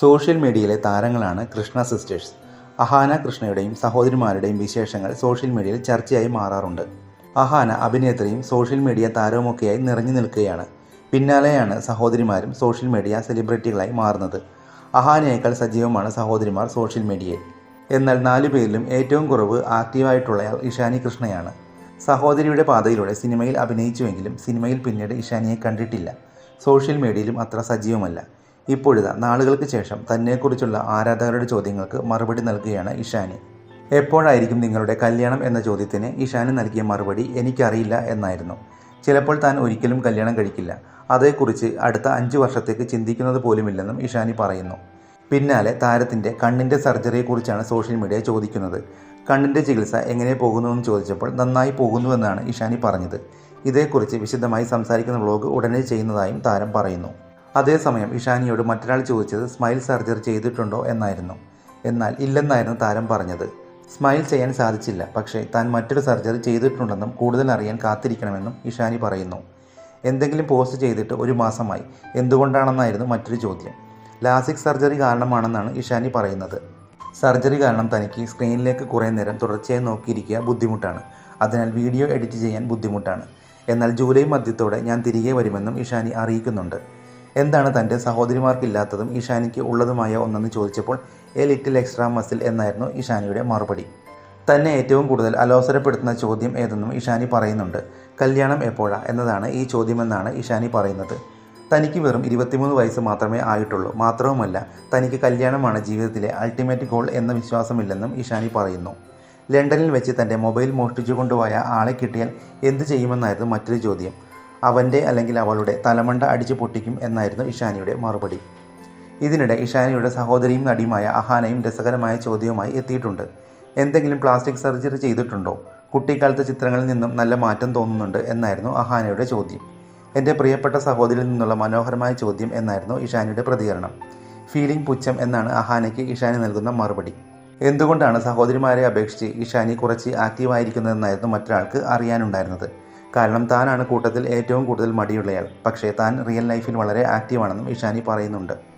Social മീഡിയയിലെ താരങ്ങളാണ് Krishna sisters. Ahana കൃഷ്ണയുടെയും സഹോദരിമാരുടെയും വിശേഷങ്ങൾ സോഷ്യൽ മീഡിയയിൽ ചർച്ചയായി മാറാറുണ്ട്. അഹാന അഭിനേത്രിയും സോഷ്യൽ മീഡിയ താരവുമൊക്കെയായി നിറഞ്ഞു നിൽക്കുകയാണ്. പിന്നാലെയാണ് സഹോദരിമാരും സോഷ്യൽ മീഡിയ സെലിബ്രിറ്റികളായി മാറുന്നത്. അഹാനയേക്കാൾ സജീവമാണ് സഹോദരിമാർ സോഷ്യൽ മീഡിയയിൽ. എന്നാൽ നാലു പേരിലും ഏറ്റവും കുറവ് ആക്റ്റീവായിട്ടുള്ളയാൾ ഇഷാനി കൃഷ്ണയാണ്. സഹോദരിയുടെ പാതയിലൂടെ സിനിമയിൽ അഭിനയിച്ചുവെങ്കിലും സിനിമയിൽ പിന്നീട് ഇഷാനിയെ കണ്ടിട്ടില്ല. സോഷ്യൽ മീഡിയയിലും അത്ര സജീവമല്ല. ഇപ്പോഴിതാ നാളുകൾക്ക് ശേഷം തന്നെക്കുറിച്ചുള്ള ആരാധകരുടെ ചോദ്യങ്ങൾക്ക് മറുപടി നൽകുകയാണ് ഇഷാനി. എപ്പോഴായിരിക്കും നിങ്ങളുടെ കല്യാണം എന്ന ചോദ്യത്തിന് ഇഷാനി നൽകിയ മറുപടി എനിക്കറിയില്ല എന്നായിരുന്നു. ചിലപ്പോൾ താൻ ഒരിക്കലും കല്യാണം കഴിക്കില്ല. അതേക്കുറിച്ച് അടുത്ത അഞ്ച് വർഷത്തേക്ക് ചിന്തിക്കുന്നത് പോലുമില്ലെന്നും ഇഷാനി പറയുന്നു. പിന്നാലെ താരത്തിന്റെ കണ്ണിന്റെ സർജറിയെക്കുറിച്ചാണ് സോഷ്യൽ മീഡിയ ചോദിക്കുന്നത്. കണ്ണിന്റെ ചികിത്സ എങ്ങനെ പോകുന്നുവെന്ന് ചോദിച്ചപ്പോൾ നന്നായി പോകുന്നുവെന്നാണ് ഇഷാനി പറഞ്ഞത്. ഇതേക്കുറിച്ച് വിശദമായി സംസാരിക്കുന്ന വ്ലോഗ് ഉടനെ ചെയ്യുന്നതായും താരം പറയുന്നു. അതേസമയം ഇഷാനിയോട് മറ്റൊരാൾ ചോദിച്ചത് സ്മൈൽ സർജറി ചെയ്തിട്ടുണ്ടോ എന്നായിരുന്നു. എന്നാൽ ഇല്ലെന്നായിരുന്നു താരം പറഞ്ഞത്. സ്മൈൽ ചെയ്യാൻ സാധിച്ചില്ല പക്ഷേ താൻ മറ്റൊരു സർജറി ചെയ്തിട്ടുണ്ടെന്നും കൂടുതൽ അറിയാൻ കാത്തിരിക്കണമെന്നും ഇഷാനി പറയുന്നു. എന്തെങ്കിലും പോസ്റ്റ് ചെയ്തിട്ട് ഒരു മാസമായി. എന്തുകൊണ്ടാണെന്നായിരുന്നു മറ്റൊരു ചോദ്യം. ലാസിക് സർജറി കാരണമാണെന്നാണ് ഇഷാനി പറയുന്നത്. സർജറി കാരണം തനിക്ക് സ്ക്രീനിലേക്ക് കുറേ നേരം തുടർച്ചയായി നോക്കിയിരിക്കുക ബുദ്ധിമുട്ടാണ്. അതിനാൽ വീഡിയോ എഡിറ്റ് ചെയ്യാൻ ബുദ്ധിമുട്ടാണ്. എന്നാൽ ജൂലൈ മധ്യത്തോടെ ഞാൻ തിരികെ വരുമെന്നും ഇഷാനി അറിയിക്കുന്നുണ്ട്. എന്താണ് തന്റെ സഹോദരിമാർക്കില്ലാത്തതും ഇഷാനിക്ക് ഉള്ളതുമായ ഒന്നെന്ന് ചോദിച്ചപ്പോൾ എ ലിറ്റിൽ എക്സ്ട്രാ മസിൽ എന്നായിരുന്നു ഇഷാനിയുടെ മറുപടി. തന്നെ ഏറ്റവും കൂടുതൽ അലോസരപ്പെടുത്തുന്ന ചോദ്യം ഏതെന്നും ഇഷാനി പറയുന്നുണ്ട്. കല്യാണം എപ്പോഴാ? എന്നതാണ് ഈ ചോദ്യമെന്നാണ് ഇഷാനി പറയുന്നത്. തനിക്ക് വെറും ഇരുപത്തിമൂന്ന് വയസ്സ് മാത്രമേ ആയിട്ടുള്ളൂ. മാത്രവുമല്ല തനിക്ക് കല്യാണമാണ് ജീവിതത്തിലെ അൾട്ടിമേറ്റ് ഗോൾ എന്ന വിശ്വാസമില്ലെന്നും ഇഷാനി പറയുന്നു. ലണ്ടനിൽ വെച്ച് തന്റെ മൊബൈൽ മോഷ്ടിച്ചു കൊണ്ടുപോയ ആളെ കിട്ടിയാൽ എന്ത് ചെയ്യുമെന്നായിരുന്നു മറ്റൊരു ചോദ്യം. അവന്റെ അല്ലെങ്കിൽ അവളുടെ തലമണ്ട അടിച്ചു പൊട്ടിക്കും എന്നായിരുന്നു ഇഷാനിയുടെ മറുപടി. ഇതിനിടെ ഇഷാനിയുടെ സഹോദരിയും നടിയുമായ അഹാനയും രസകരമായ ചോദ്യവുമായി എത്തിയിട്ടുണ്ട്. എന്തെങ്കിലും പ്ലാസ്റ്റിക് സർജറി ചെയ്തിട്ടുണ്ടോ? കുട്ടിക്കാലത്തെ ചിത്രങ്ങളിൽ നിന്നും നല്ല മാറ്റം തോന്നുന്നുണ്ട് എന്നായിരുന്നു അഹാനയുടെ ചോദ്യം. എന്റെ പ്രിയപ്പെട്ട സഹോദരിയിൽ നിന്നുള്ള മനോഹരമായ ചോദ്യം എന്നായിരുന്നു ഇഷാനിയുടെ പ്രതികരണം. ഫീലിംഗ് പുച്ഛം എന്നാണ് അഹാനയ്ക്ക് ഇഷാനി നൽകുന്ന മറുപടി. എന്തുകൊണ്ടാണ് സഹോദരിമാരെ അപേക്ഷിച്ച് ഇഷാനി കുറച്ച് ആക്റ്റീവായിരിക്കുന്നതെന്നായിരുന്നു മറ്റൊരാൾക്ക് അറിയാനുണ്ടായിരുന്നത്? കാരണം താനാണ് കൂട്ടത്തിൽ ഏറ്റവും കൂടുതൽ മടിയുള്ളയാൾ. പക്ഷേ താൻ റിയൽ ലൈഫിൽ വളരെ ആക്റ്റീവാണെന്നും ഇഷാനി പറയുന്നുണ്ട്.